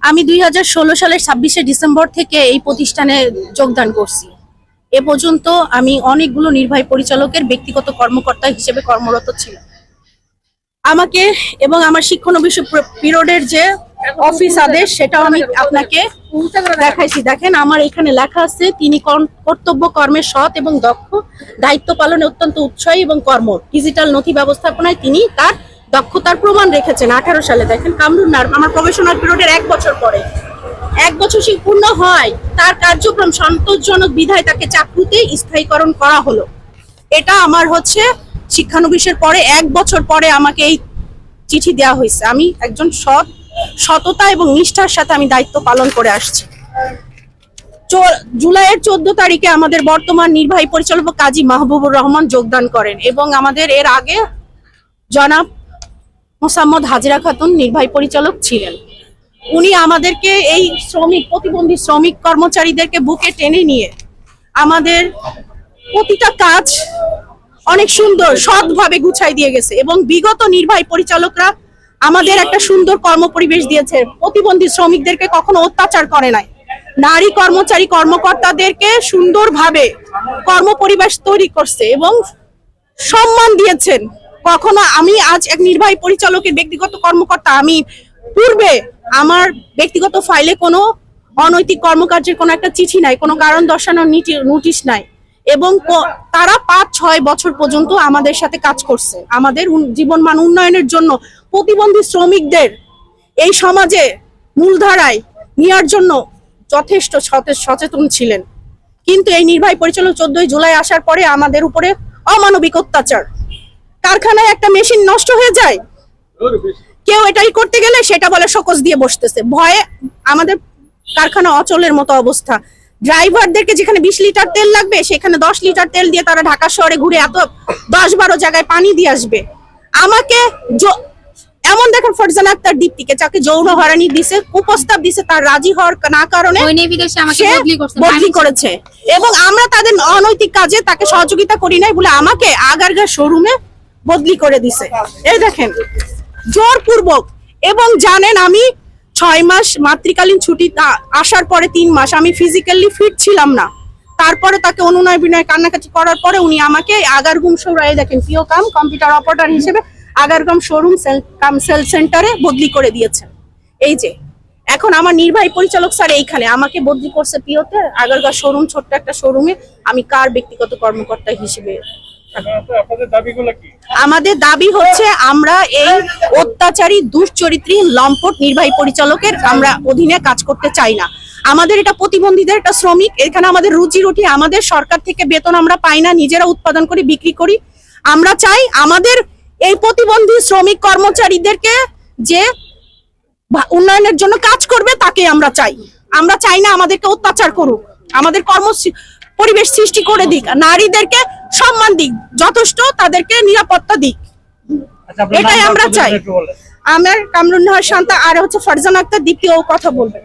আমি দুই হাজার ষোলো সালের ছাব্বিশে ডিসেম্বর থেকে এই প্রতিষ্ঠানে যোগদান করছি। এ পর্যন্ত আমি অনেকগুলো নির্বাহী পরিচালকের ব্যক্তিগত কর্মকর্তা হিসেবে কর্মরত ছিলাম। আমাকে এবং আমার শিক্ষানবিশ পিরিয়ডের যে অফিস আদেশ, সেটাও আমি আপনাকে দেখাইছি। দেখেন, আমার এখানে লেখা আছে, তিনি কর- কর্তব্য কর্মে সৎ এবং দক্ষ, দায়িত্ব পালনে অত্যন্ত উৎসাহী এবং কর্ম ডিজিটাল নথি ব্যবস্থাপনায় তিনি তার দক্ষতার প্রমাণ রেখেছেন আঠারো সালে। দেখেন কামরুন নার আমার প্রফেশনাল পিরিয়ডের এক বছর পরে। এক বছর সে পূর্ণ হয়, তার কার্যক্রম সন্তোষজনক বিধায় তাকে চাকরিতে স্থায়ীকরণ করা হলো। এটা আমার হচ্ছে শিক্ষানবিশের পরে, এক বছর পরে আমাকে এই চিঠি দেওয়া হয়েছে। আমি একজন সৎ, সততা এবং নিষ্ঠার সাথে আমি দায়িত্ব পালন করে আসছি। জুলাইয়ের চোদ্দ তারিখে আমাদের বর্তমান নির্বাহী পরিচালক কাজী মাহবুবুর রহমান যোগদান করেন এবং আমাদের এর আগে জনাব মোসাম্মদ হাজিরা খাতুন নির্বাহী পরিচালক ছিলেন। উনি আমাদেরকে এই শ্রমিক, প্রতিবন্ধী শ্রমিক কর্মচারীদেরকে বুকে টেনে নিয়ে আমাদের প্রতিটা কাজ অনেক সুন্দর, সৎভাবে গুছাই দিয়ে গেছে এবং বিগত নির্বাহী পরিচালকরা আমাদের একটা সুন্দর কর্মপরিবেশ দিয়েছে। প্রতিবন্ধী শ্রমিকদেরকে কখনো অত্যাচার করে নাই। নারী কর্মচারী কর্মকর্তাদেরকে সুন্দরভাবে কর্মপরিবেশ তৈরি করছে এবং সম্মান দিয়েছেন। কখনো আমি আজ এক নির্বাহী পরিচালকের ব্যক্তিগত কর্মকর্তা, আমি পূর্বে আমার ব্যক্তিগত ফাইলে কোনো অনৈতিক কর্মকার্যের কোনো একটা চিঠি নাই, কোনো কারণ দর্শানোর নোটিশ নাই। এবং তারা পাঁচ, ছয় বছর পর্যন্ত আমাদের সাথে কাজ করছে। আমাদের উন- জীবনমান উন্নয়নের জন্য প্রতিবন্ধী শ্রমিকদের এই সমাজে মূলধারায় নেওয়ার জন্য যথেষ্ট সচেতন ছিলেন। কিন্তু এই নির্বাহী পরিচালক চোদ্দই জুলাই আসার পরে আমাদের উপরে অমানবিক অত্যাচার। কারখানায় একটা মেশিন নষ্ট হয়ে যায়? কেউ এটাই করতে গেলে সেটা বলে শোকজ দিয়ে বসতেছে। ভয়ে আমাদের কারখানা অচলের মতো অবস্থা। ড্রাইভারদেরকে যেখানে বিশ লিটার তেল লাগবে সেখানে দশ লিটার তেল দিয়ে তারা ঢাকা শহরে ঘুরে এত দশ বারো জায়গায় পানি দিয়ে আসবে। আমাকে এমন দেখেন ফরজান আক্তার দীপ্তিকে যাকে যৌন হয়রানি দিছে কুপ্রস্তাব দিছে তার রাজি হওয়ার না কারণে বদলি করেছে। এবং আমরা তাদের অনৈতিক কাজে তাকে সহযোগিতা করি নাই বলে আমাকে আগারগাঁ শোরুমে বদলি করে দিছে। এই দেখেন, জোরপূর্বক। এবং জানেন আমি ছয় মাস মাতৃকালীন ছুটি আসার পরে তিন মাস আমি ফিজিক্যালি ফিট ছিলাম না। তারপরে তাকে অনুনয় বিনয় কান্নাকাটি করার পরে উনি আমাকে আগারগুম শোরুমে দেখেন পিও কাম কম্পিউটার অপারেটর হিসেবে Agargaon showroom sale cum sale সেন্টারে বদলি করে দিয়েছেন এই যে, এখন আমার নির্বাহী পরিচালক স্যার এইখানে, আমাকে বদলি করছে পিওতে, আগারগাঁ শোরুম ছোট্ট একটা শোরুমে আমি কার ব্যক্তিগত কর্মকর্তা হিসেবে আমাদের দাবি হচ্ছে আমরা এই অত্যাচারী, দুশ্চরিত্রী, লম্পট নির্বাহী পরিচালকের আমরা অধীনে কাজ করতে চাই না। আমাদের এটা প্রতিবন্ধীদের একটা শ্রমিক, এখানে আমাদের রুজি রুটি, আমাদের সরকার থেকে বেতন আমরা পাই না, নিজেরা উৎপাদন করি, বিক্রি করি। আমরা চাই আমাদের এই প্রতিবন্ধী শ্রমিক কর্মচারীদেরকে যে উন্নয়নের জন্য কাজ করবে, তাকে আমরা চাই। আমরা চাই না আমাদেরকে অত্যাচার করুক। আমাদের কর্ম পরিবেশ সৃষ্টি করে দিক। নারীদেরকে সম্মান দিক যথেষ্ট তাদেরকে নিরাপত্তা দিক। আচ্ছা এটাই আমরা চাই। আমার কামরুন্নাহার শান্তা আর হচ্ছে ফারজান আক্তার দ্বিতীয় কথা বলবেন।